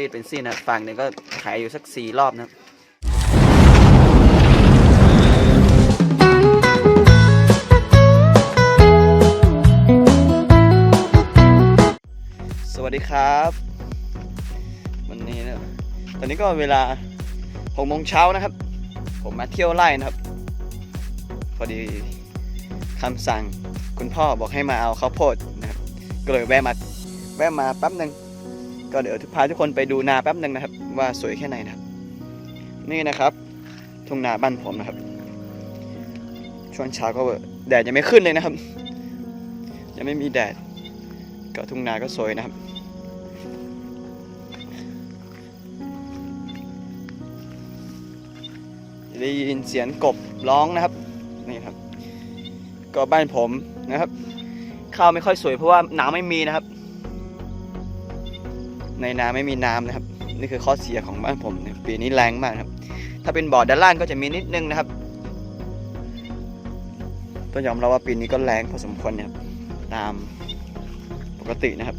ซีดเป็นซีดนะฝั่งหนึ่งก็ขายอยู่สักสี่รอบนะครับสวัสดีครับ วันนี้นะตอนนี้ก็เวลาหกโมงเช้านะครับ ผมมาเที่ยวไร่นะครับ พอดีคำสั่งคุณพ่อบอกให้มาเอาข้าวโพดนะครับก็เลยแวะมาแวะมาแป๊บหนึ่ง ก็เดี๋ยวพาทุกคนไปดูนาแป๊บหนึ่งนะครับ ว่าสวยแค่ไหนนะครับ นี่นะครับทุ่งนาบ้านผมนะครับ ช่วงเช้าก็แดดยังไม่ขึ้นเลยนะครับ ยังไม่มีแดด ก็ทุ่งนาก็สวยนะครับได้ยินเสียงกบร้องนะครับนี่ครับ ก็บ้านผมนะครับ ข้าวไม่ค่อยสวยเพราะว่าน้ำไม่มีนะครับ ในนาไม่มีน้ำนะครับ นี่คือข้อเสียของบ้านผมปีนี้แรงมากครับ ถ้าเป็นบ่อด้านล่างก็จะมีนิดนึงนะครับต้องยอมรับว่าปีนี้ก็แรงพอสมควรนี่ยครับตามปกตินะครับ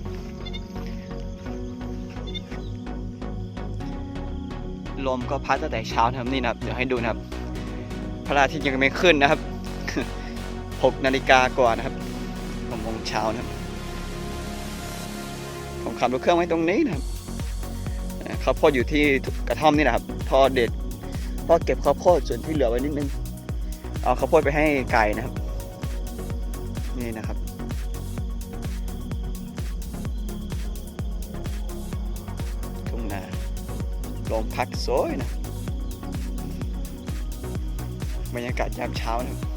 ลมก็พัดตั้งแต่เช้านะครับนี่นะครับเดี๋ยวให้ดูนะครับ พระอาทิตย์ยังไม่ขึ้นนะครับ 6 นาฬิกากว่านะครับหกโมงเช้านะครับ ขับรถเครื่องไว้ตรงนี้นะครับเข้าวโพดอยู่ที่กระท่อมนี่นะครับ พอเด็ดพ่อเก็บข้าวโพดส่วนที่เหลือไว้นิดนึง เอาข้าวโพดไปให้ไก่นะครับ นี่นะครับ ทุ่งนาลมพัดสวยนะ บรรยากาศยามเช้านะครับ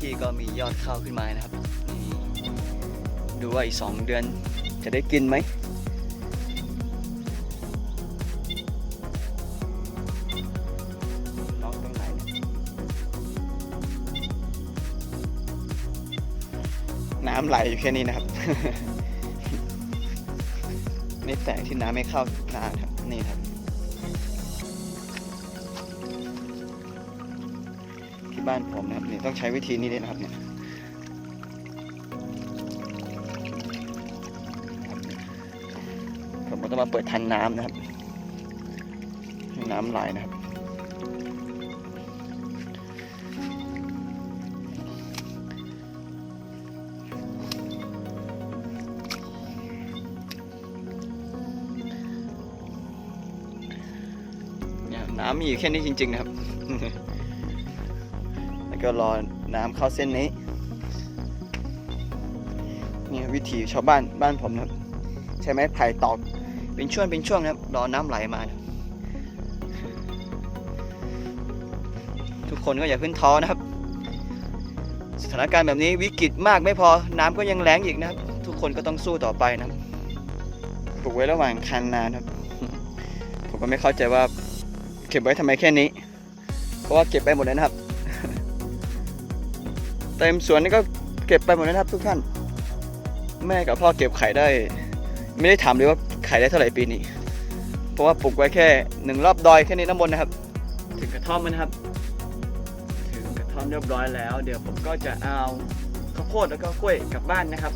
ที่ก็มียอดข้าวขึ้นมานะครับนี่ดูว่าอีกสองเดือนจะได้กินไหมน้ำไหลอยู่แค่นี้นะครับ ไม่แปลกที่น้ำไม่เข้านานครับนี่ครับ ที่บ้านผมนะครับนี่ต้องใช้วิธีนี้เลยนะครับเนี่ยผมก็ต้องมาเปิดทันน้ำนะครับให้น้ำไหลนะครับเนี่ยน้ำมีอยู่แค่นี้จริง ๆ นะครับ ก็รอน้ำเข้าเส้นนี้นี่วิธีชาวบ้านบ้านผมนะใช้ไม้ไผ่ตอกเป็นช่วงเป็นช่วงนะครับรอน้ำไหลมานะทุกคนก็อย่าเพิ่งท้อนะครับ สถานการณ์แบบนี้วิกฤตมากไม่พอน้ำก็ยังแรงอีกนะครับ ทุกคนก็ต้องสู้ต่อไปนะปลูกไว้ระหว่างคันนานครับ ผมก็ไม่เข้าใจว่าเก็บไว้ทำไมแค่นี้ เพราะว่าเก็บไปหมดเลยนะครับ เต็มสวนนี่ก็เก็บไปหมดนะครับทุกท่าน แม่กับพ่อเก็บไข่ได้ ไม่ได้ถามเลยว่าไข่ได้เท่าไหร่ปีนี้ เพราะว่าปลูกไว้แค่หนึ่งรอบดอยแค่นี้น้ำมนต์นะครับ ถึงกระท่อมนะครับ ถึงกระท่อมเรียบร้อยแล้ว เดี๋ยวผมก็จะเอาข้าวโพดแล้วก็กล้วยกลับบ้านนะครับ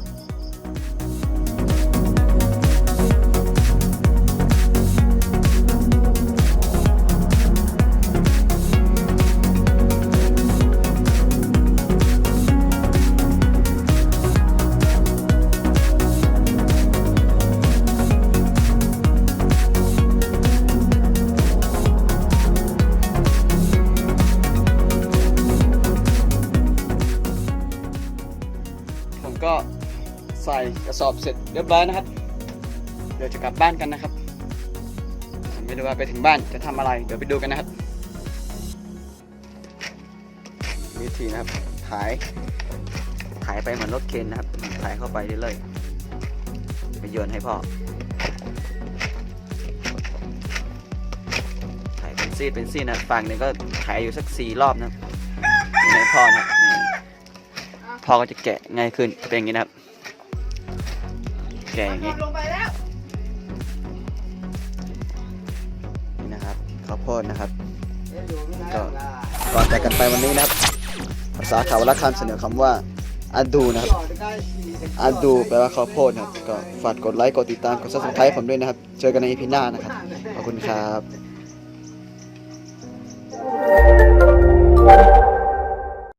ก็ใส่กระสอบเสร็จเรียบร้อยนะครับ เดี๋ยวจะกลับบ้านกันนะครับไม่รู้ว่าไปถึงบ้านจะทำอะไร เดี๋ยวไปดูกันนะครับวิธีนะครับถ่ายถ่ายไปเหมือนรถเคนนะครับถ่ายเข้าไปเรื่อยๆไปโยนให้พ่อถ่ายเป็นซีดเป็นซีดนะฝั่งหนึ่งก็ถ่ายอยู่สักสี่รอบนะครับนี่ให้พ่อนะ พ่อก็จะแกะง่ายขึ้นจะเป็นอย่างนี้นะครับ แกะอย่างนี้ลงไปแล้วนี่นะครับข้าวโพดนะครับก็ก่อนจากกันไปวันนี้นะครับ ภาษาข่าวละคำเสนอคำว่าอาดูนะครับอาดูแปลว่าข้าวโพดนะครับก็ฝากกดไลค์กดติดตามกด subscribe ผมด้วยนะครับ เจอกันใน EP หน้านะครับขอบคุณครับ